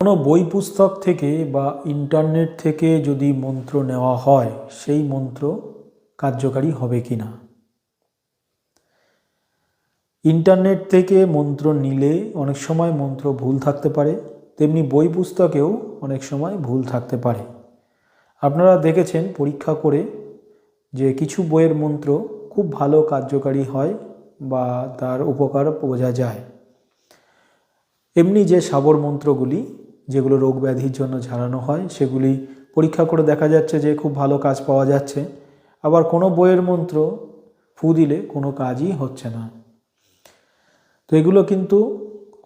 কোনো বই পুস্তক থেকে বা ইন্টারনেট থেকে যদি মন্ত্র নেওয়া হয়, সেই মন্ত্র কার্যকারী হবে কি না? ইন্টারনেট থেকে মন্ত্র নিলে অনেক সময় মন্ত্র ভুল থাকতে পারে, তেমনি বই পুস্তকেও অনেক সময় ভুল থাকতে পারে। আপনারা দেখেছেন পরীক্ষা করে যে কিছু বইয়ের মন্ত্র খুব ভালো কার্যকারী হয় বা তার উপকার বোঝা যায়। এমনি যে সাবর মন্ত্রগুলি যেগুলো রোগ ব্যাধির জন্য ঝাড়ানো হয়, সেগুলি পরীক্ষা করে দেখা যাচ্ছে যে খুব ভালো কাজ পাওয়া যাচ্ছে। আবার কোনো বইয়ের মন্ত্র ফু দিলে কোনো কাজই হচ্ছে না। তো এগুলো কিন্তু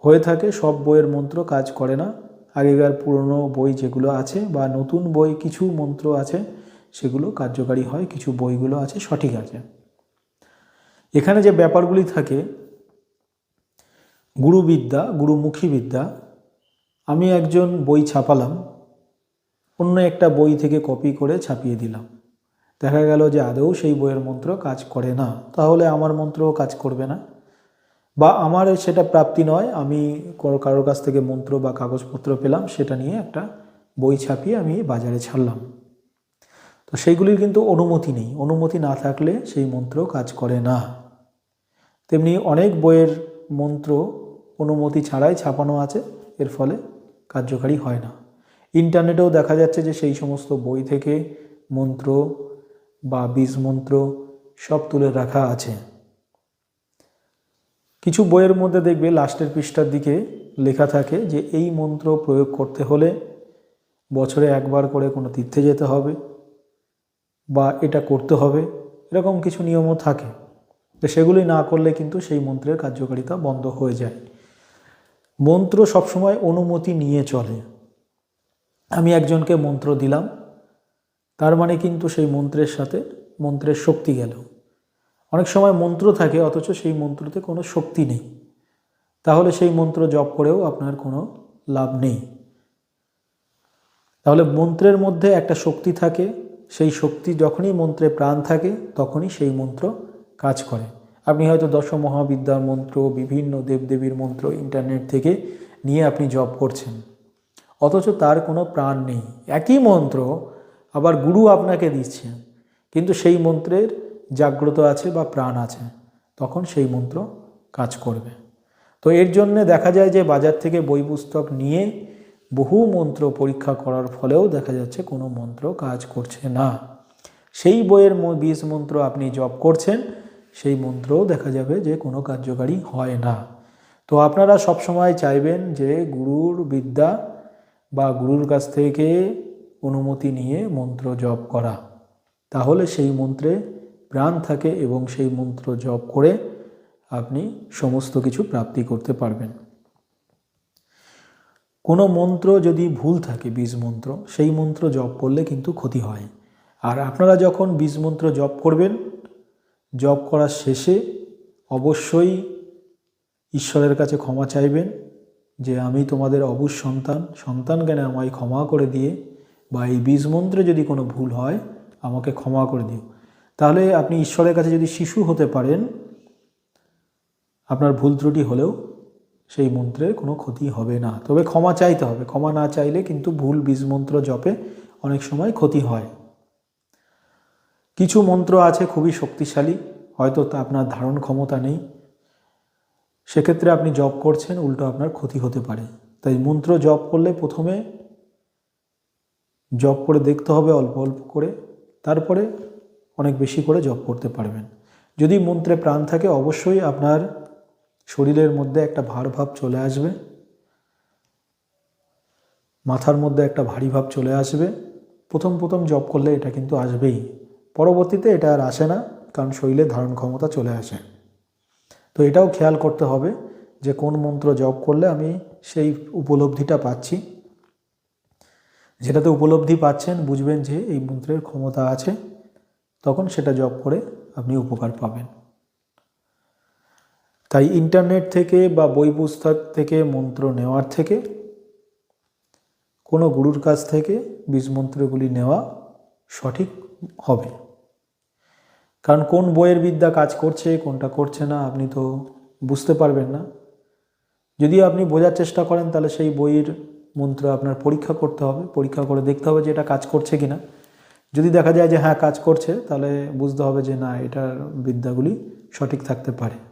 হয়ে থাকে, সব বইয়ের মন্ত্র কাজ করে না। আগেকার পুরনো বই যেগুলো আছে বা নতুন বই কিছু মন্ত্র আছে, সেগুলো কার্যকারী হয়, কিছু বইগুলো আছে, সঠিক আছে। এখানে যে ব্যাপারগুলি থাকে, গুরুবিদ্যা গুরুমুখী বিদ্যা আমি একজন বই ছাপালাম, অন্য একটা বই থেকে কপি করে ছাপিয়ে দিলাম। দেখা গেল যে আদৌ সেই বইয়ের মন্ত্র কাজ করে না। তাহলে আমার মন্ত্রও কাজ করবে না। বা আমার সেটা প্রাপ্তি নয়, আমি কারোর কাছ থেকে মন্ত্র বা কাগজপত্র পেলাম, সেটা নিয়ে একটা বই ছাপিয়ে আমি বাজারে ছাড়লাম। তো সেইগুলির কিন্তু অনুমতি নেই। অনুমতি না থাকলে সেই মন্ত্র কাজ করে না। তেমনি অনেক বইয়ের মন্ত্র অনুমতি ছাড়াই ছাপানো আছে। এর ফলে কার্যকারী হয় না। ইন্টারনেটেও দেখা যাচ্ছে যে সেই সমস্ত বই থেকে মন্ত্র বা বীজ মন্ত্র সব তুলে রাখা আছে। কিছু বইয়ের মধ্যে দেখবে লাস্টের পৃষ্ঠার দিকে লেখা থাকে যে এই মন্ত্র প্রয়োগ করতে হলে বছরে একবার করে কোনো তীর্থে যেতে হবে বা এটা করতে হবে, এরকম কিছু নিয়মও থাকে। তো সেগুলি না করলে কিন্তু সেই মন্ত্রের কার্যকারিতা বন্ধ হয়ে যায়। মন্ত্র সবসময় অনুমতি নিয়ে চলে। আমি একজনকে মন্ত্র দিলাম, তার মানে কিন্তু সেই মন্ত্রের সাথে মন্ত্রের শক্তি গেল। অনেক সময় মন্ত্র থাকে, অথচ সেই মন্ত্রতে কোনো শক্তি নেই। তাহলে সেই মন্ত্র জপ করেও আপনার কোনো লাভ নেই। তাহলে মন্ত্রের মধ্যে একটা শক্তি থাকে, সেই শক্তি যখনই মন্ত্রে প্রাণ থাকে, তখনই সেই মন্ত্র কাজ করে। আপনি হয়তো দশ মহাবিদ্যার মন্ত্র, বিভিন্ন দেবদেবীর মন্ত্র ইন্টারনেট থেকে নিয়ে আপনি জপ করছেন। অথচ তার কোনো প্রাণ নেই। একই মন্ত্র আবার গুরু আপনাকে দিচ্ছেন কিন্তু সেই মন্ত্রের জাগ্রত আছে বা প্রাণ আছে, তখন সেই মন্ত্র কাজ করবে। তো এর জন্য দেখা যায় যে বাজার থেকে বই পুস্তক নিয়ে বহু মন্ত্র পরীক্ষা করার ফলেও দেখা যাচ্ছে কোনো মন্ত্র কাজ করছে না। সেই বইয়ের বীজ মন্ত্র আপনি জপ করছেন সেই মন্ত্রও দেখা যাবে যে কোনো কার্যকারী হয় না। তো আপনারা সবসময় চাইবেন যে গুরুর বিদ্যা বা গুরুর কাছ থেকে অনুমতি নিয়ে মন্ত্র জপ করা। তাহলে সেই মন্ত্রে প্রাণ থাকে এবং সেই মন্ত্র জপ করে আপনি সমস্ত কিছু প্রাপ্তি করতে পারবেন। কোনো মন্ত্র যদি ভুল থাকে, বীজ মন্ত্র, সেই মন্ত্র জপ করলে কিন্তু ক্ষতি হয়। আর আপনারা যখন বীজ মন্ত্র জপ করবেন জপ করার শেষে অবশ্যই ঈশ্বরের কাছে ক্ষমা চাইবেন যে আমি তোমাদের অবুজ সন্তান সন্তান জ্ঞানে আমায় ক্ষমা করে দিয়ে বা এই বীজ মন্ত্রে যদি কোনো ভুল হয়, আমাকে ক্ষমা করে দিও। তাহলে আপনি ঈশ্বরের কাছে যদি শিশু হতে পারেন, আপনার ভুল ত্রুটি হলেও সেই মন্ত্রের কোনো ক্ষতি হবে না। তবে ক্ষমা চাইতে হবে। ক্ষমা না চাইলে কিন্তু ভুল বীজ মন্ত্র জপে অনেক সময় ক্ষতি হয়। কিছু মন্ত্র আছে খুবই শক্তিশালী, হয়তো তা আপনার ধারণ ক্ষমতা নেই। সেক্ষেত্রে আপনি জপ করছেন, উল্টো আপনার ক্ষতি হতে পারে। তাই মন্ত্র জপ করলে প্রথমে জপ করে দেখতে হবে অল্প অল্প করে, তারপরে অনেক বেশি করে জপ করতে পারবেন। যদি মন্ত্রে প্রাণ থাকে, অবশ্যই আপনার শরীরের মধ্যে একটা ভার ভাব চলে আসবে। মাথার মধ্যে একটা ভারী ভাব চলে আসবে। প্রথম প্রথম জপ করলে এটা কিন্তু আসবেই। পরবর্তীতে এটা আর আসে না, কারণ শরীরে ধারণ ক্ষমতা চলে আসে। তো এটাও খেয়াল করতে হবে যে কোন মন্ত্র জপ করলে আমি সেই উপলব্ধিটা পাচ্ছি। যেটাতে উপলব্ধি পাচ্ছেন, বুঝবেন যে এই মন্ত্রের ক্ষমতা আছে, তখন সেটা জপ করে আপনি উপকার পাবেন। তাই ইন্টারনেট থেকে বা বই পুস্তক থেকে মন্ত্র নেওয়ার থেকে, কোনো গুরুর কাছ থেকে বীজ মন্ত্রগুলি নেওয়া সঠিক হবে। কারণ কোন বইয়ের বিদ্যা কাজ করছে, কোনটা করছে না, আপনি তো বুঝতে পারবেন না। যদি আপনি বোঝার চেষ্টা করেন, তাহলে সেই বইয়ের মন্ত্র আপনার পরীক্ষা করতে হবে, পরীক্ষা করে দেখতে হবে যে এটা কাজ করছে কি না যদি দেখা যায় যে হ্যাঁ কাজ করছে, তাহলে বুঝতে হবে যে না, এটার বিদ্যাগুলি সঠিক থাকতে পারে।